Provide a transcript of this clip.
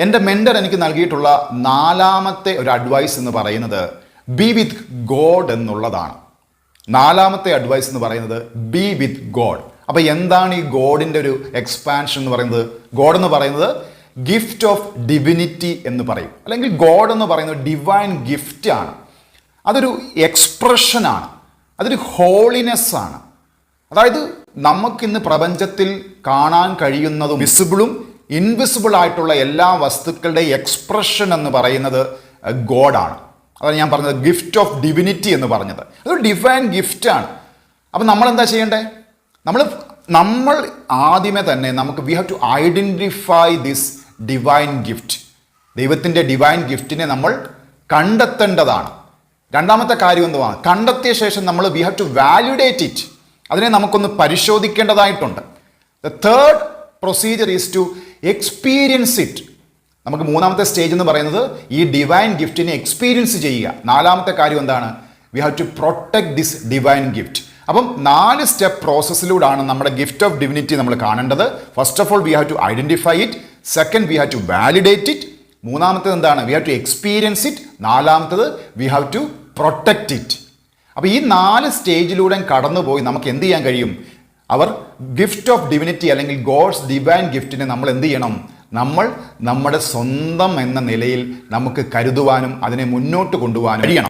എന്റെ മെൻഡർ എനിക്ക് നൽകിയിട്ടുള്ള നാലാമത്തെ ഒരു അഡ്വൈസ് എന്ന് പറയുന്നത് ബി വിത്ത് ഗോഡ് എന്നുള്ളതാണ്. നാലാമത്തെ അഡ്വൈസ് എന്ന് പറയുന്നത് ബി വിത്ത് ഗോഡ് അപ്പോൾ എന്താണ് ഈ ഗോഡിന്റെ ഒരു എക്സ്പാൻഷൻ എന്ന് പറയുന്നത്? ഗോഡ് എന്ന് പറയുന്നത് ഗിഫ്റ്റ് ഓഫ് ഡിവിനിറ്റി എന്ന് പറയും. അല്ലെങ്കിൽ ഗോഡ് എന്ന് പറയുന്നത് ഡിവൈൻ ഗിഫ്റ്റ് ആണ്. അതൊരു എക്സ്പ്രഷനാണ് അതൊരു ഹോളിനെസ് ആണ്. അതായത് നമുക്കിന്ന് പ്രപഞ്ചത്തിൽ കാണാൻ കഴിയുന്നതും വിസിബിളും ഇൻവിസിബിൾ ആയിട്ടുള്ള എല്ലാ വസ്തുക്കളുടെ എക്സ്പ്രഷൻ എന്ന് പറയുന്നത് ഗോഡാണ് അതാണ് ഞാൻ പറഞ്ഞത് ഗിഫ്റ്റ് ഓഫ് ഡിവിനിറ്റി എന്ന് പറഞ്ഞത്. അതൊരു ഡിവൈൻ ഗിഫ്റ്റാണ് അപ്പം നമ്മൾ എന്താ ചെയ്യേണ്ടേ? നമ്മൾ നമ്മൾ ആദ്യമേ തന്നെ നമുക്ക് we have to identify this divine gift ദൈവത്തിന്റെ ഡിവൈൻ ഗിഫ്റ്റിനെ നമ്മൾ കണ്ടെത്തേണ്ടതാണ്. രണ്ടാമത്തെ കാര്യം എന്തുവാണ് കണ്ടെത്തിയ ശേഷം നമ്മൾ we have to validate it അതിനെ നമുക്കൊന്ന് പരിശോധിക്കേണ്ടതായിട്ടുണ്ട്. The third procedure is to experience it നമുക്ക് മൂന്നാമത്തെ സ്റ്റേജ് എന്ന് പറയുന്നത് ഈ ഡിവൈൻ ഗിഫ്റ്റിനെ എക്സ്പീരിയൻസ് ചെയ്യുക. നാലാമത്തെ കാര്യം എന്താണ്? We have to protect this divine gift അപ്പം നാല് സ്റ്റെപ്പ് പ്രോസസ്സിലൂടെയാണ് നമ്മുടെ ഗിഫ്റ്റ് ഓഫ് ഡിവിനിറ്റി നമ്മൾ കാണേണ്ടത്. First of all we have to identify it second we have to validate it മൂന്നാമത്തത് എന്താണ്? We have to experience it നാലാമത്തത് we have to protect it അപ്പോൾ ഈ നാല് സ്റ്റേജിലൂടെ കടന്നുപോയി നമുക്ക് എന്ത് ചെയ്യാൻ കഴിയും? അവർ ഗിഫ്റ്റ് ഓഫ് ഡിവിനിറ്റി അല്ലെങ്കിൽ ഗോഡ്സ് ഡിവൈൻ ഗിഫ്റ്റിനെ നമ്മൾ എന്ത് ചെയ്യണം? നമ്മൾ നമ്മുടെ സ്വന്തം എന്ന നിലയിൽ നമുക്ക് കരുതുവാനും അതിനെ മുന്നോട്ട് കൊണ്ടുപോകാനും കഴിയണം.